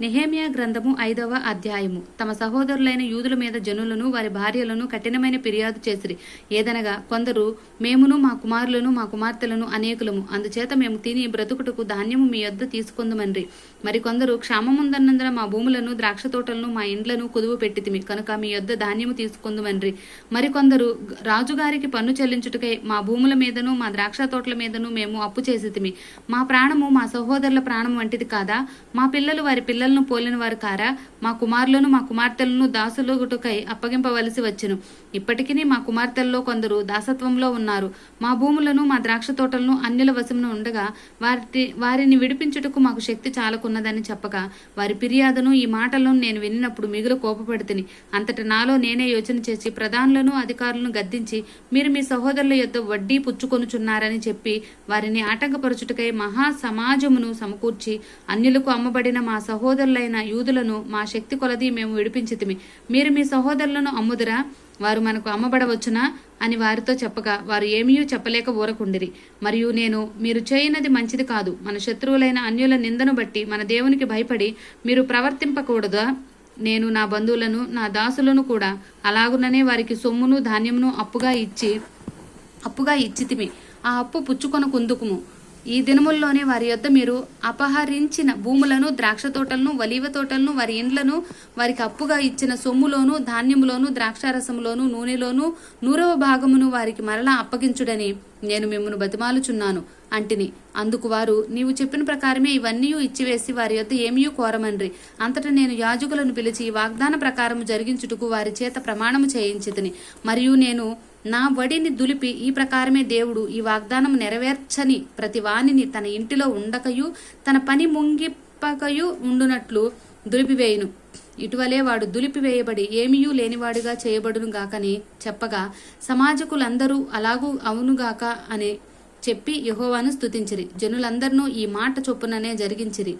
నెహేమియా గ్రంథము ఐదవ అధ్యాయము. తమ సహోదరులైన యూదుల మీద జనులను వారి భార్యలను కఠినమైన ఫిర్యాదు చేసిరి. ఏదనగా కొందరు మేమును మా కుమారులను మా కుమార్తెలను అనేకులము. అందుచేత మేము తిని బ్రతుకుటకు ధాన్యము మీ యొద్ద తీసుకుందమన్రి. మరికొందరు క్షామముందన్నందున మా భూములను ద్రాక్ష తోటలను మా ఇండ్లను కుదువు పెట్టితిమి. కనుక మీ యొద్ద ధాన్యము తీసుకుందుమన్రి. మరికొందరు రాజుగారికి పన్ను చెల్లించుటకై మా భూముల మీదను మా ద్రాక్ష తోటల మీదను మేము అప్పు చేసితిమి. మా ప్రాణము మా సహోదరుల ప్రాణం వంటిది కాదా? మా పిల్లలు వారి పిల్లలను పోలిన వారు కారా? మా కుమారులను మా కుమార్తెలను దాసులుగుటకై అప్పగింపవలసి వచ్చెను. ఇప్పటికీ మా కుమార్తెల్లో కొందరు దాసత్వంలో ఉన్నారు. మా భూములను మా ద్రాక్ష తోటలను అన్యుల వశమున ఉండగా వారి వారిని విడిపించుటకు మాకు శక్తి చాలకున్నదని చెప్పగా వారి ఫిర్యాదును ఈ మాటలను నేను వినినప్పుడు మిగులు కోపపడితిని. అంతట నాలో నేనే యోచన చేసి ప్రధానులను అధికారులను గద్దించి మీరు మీ సహోదరుల యొద్ద వడ్డీ పుచ్చుకొనుచున్నారని చెప్పి వారిని ఆటంకపరచుటకై మహాసమాజమును సమకూర్చి అన్యులకు అమ్మబడిన మా సహోదరులైన యూదులను మా శక్తి కొలది మేము విడిపించితిమి. మీరు మీ సహోదరులను అమ్ముదురా? వారు మనకు అమ్మబడవచ్చునా? అని వారితో చెప్పగా వారు ఏమీ చెప్పలేక ఊరకుండిరి. మరియు నేను మీరు చేయనది మంచిది కాదు. మన శత్రువులైన అన్యుల నిందను బట్టి మన దేవునికి భయపడి మీరు ప్రవర్తింపకూడదా? నేను నా బంధువులను నా దాసులను కూడా అలాగుననే వారికి సొమ్మును ధాన్యమును అప్పుగా ఇచ్చి అప్పుగా ఇచ్చితిమి. ఆ అప్పు పుచ్చుకొనకుందుకుము. ఈ దినముల్లోనే వారి యొద్ద మీరు అపహరించిన భూములను ద్రాక్ష తోటలను వలీవ తోటలను వారి ఇండ్లను వారికి అప్పుగా ఇచ్చిన సొమ్ములోను ధాన్యములోను ద్రాక్షారసములోను నూనెలోను నూరవ భాగమును వారికి మరలా అప్పగించుడని నేను మిమ్మను బతిమాలుచున్నాను. అంటిని. అందుకు వారు నీవు చెప్పిన ప్రకారమే ఇవన్నీ ఇచ్చివేసి వారి యొద్ద ఏమీ కోరమన్రి. అంతటా నేను యాజకులను పిలిచి వాగ్దాన ప్రకారము జరిగించుటకు వారి చేత ప్రమాణము చేయించితిని. మరియు నేను నా వడిని దులిపి ఈ ప్రకారమే దేవుడు ఈ వాగ్దానం నెరవేర్చని ప్రతి వానిని తన ఇంటిలో ఉండకయు తన పని ముంగిప్పకయు ఉండునట్లు దులిపివేయును. ఇటువలే వాడు దులిపివేయబడి ఏమీయూ లేనివాడుగా చేయబడును గాకని చెప్పగా సమాజకులందరూ అలాగూ అవునుగాక అని చెప్పి యహోవాను స్థుతించిరి జనులందరినూ ఈ మాట చొప్పుననే జరిగించిరి.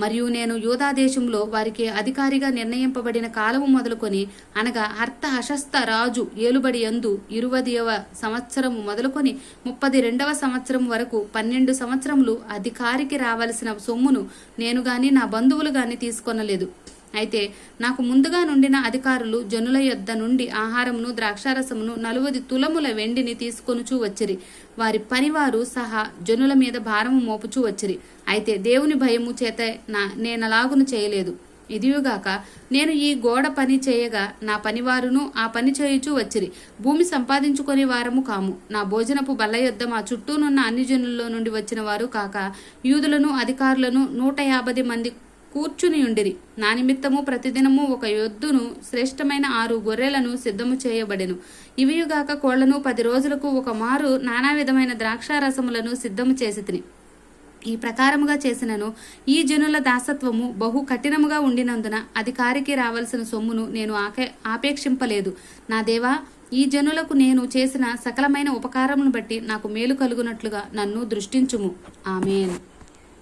మరియు నేను యూదాదేశంలో వారికి అధికారిగా నిర్ణయింపబడిన కాలము మొదలుకొని అనగా అర్థ హశస్త రాజు ఏలుబడి యందు ఇరువదియవ సంవత్సరము మొదలుకొని ముప్పది రెండవ సంవత్సరం వరకు పన్నెండు సంవత్సరములు అధికారికి రావలసిన సొమ్మును నేను గాని నా బంధువులు గాని తీసుకొనలేదు. అయితే నాకు ముందుగా నుండిన అధికారులు జనుల యొద్ద నుండి ఆహారమును ద్రాక్షారసమును నలువది తులముల వెండిని తీసుకొనుచూ వచ్చిరి. వారి పనివారు సహా జనుల మీద భారము మోపుచూ వచ్చిరి. అయితే దేవుని భయము చేత నా నేనలాగును చేయలేదు. ఇదియుగాక నేను ఈ గోడ పని చేయగా నా పనివారును ఆ పని చేయుచూ వచ్చిరి. భూమి సంపాదించుకొని వారము కాము. నా భోజనపు బల్ల యొద్ద మా చుట్టూనున్న అన్ని జనుల్లో నుండి వచ్చిన వారు కాక యూదులను అధికారులను నూట యాభై మంది కూర్చుని ఉండిరి. నా నిమిత్తము ప్రతిదినము ఒక యొద్దును శ్రేష్టమైన ఆరు గొర్రెలను సిద్ధము చేయబడెను. ఇవియుగాక కోళ్ళను పది రోజులకు ఒక మారు నానా విధమైన ద్రాక్షారసములను సిద్ధము చేసి తిని ఈ ప్రకారముగా చేసినను ఈ జనుల దాసత్వము బహు కఠినముగా ఉండినందున అధికారికి రావలసిన సొమ్మును నేను ఆకే ఆపేక్షింపలేదు. నా దేవా ఈ జనులకు నేను చేసిన సకలమైన ఉపకారమును బట్టి నాకు మేలు కలుగునట్లుగా నన్ను దృష్టించుము. ఆమెన్.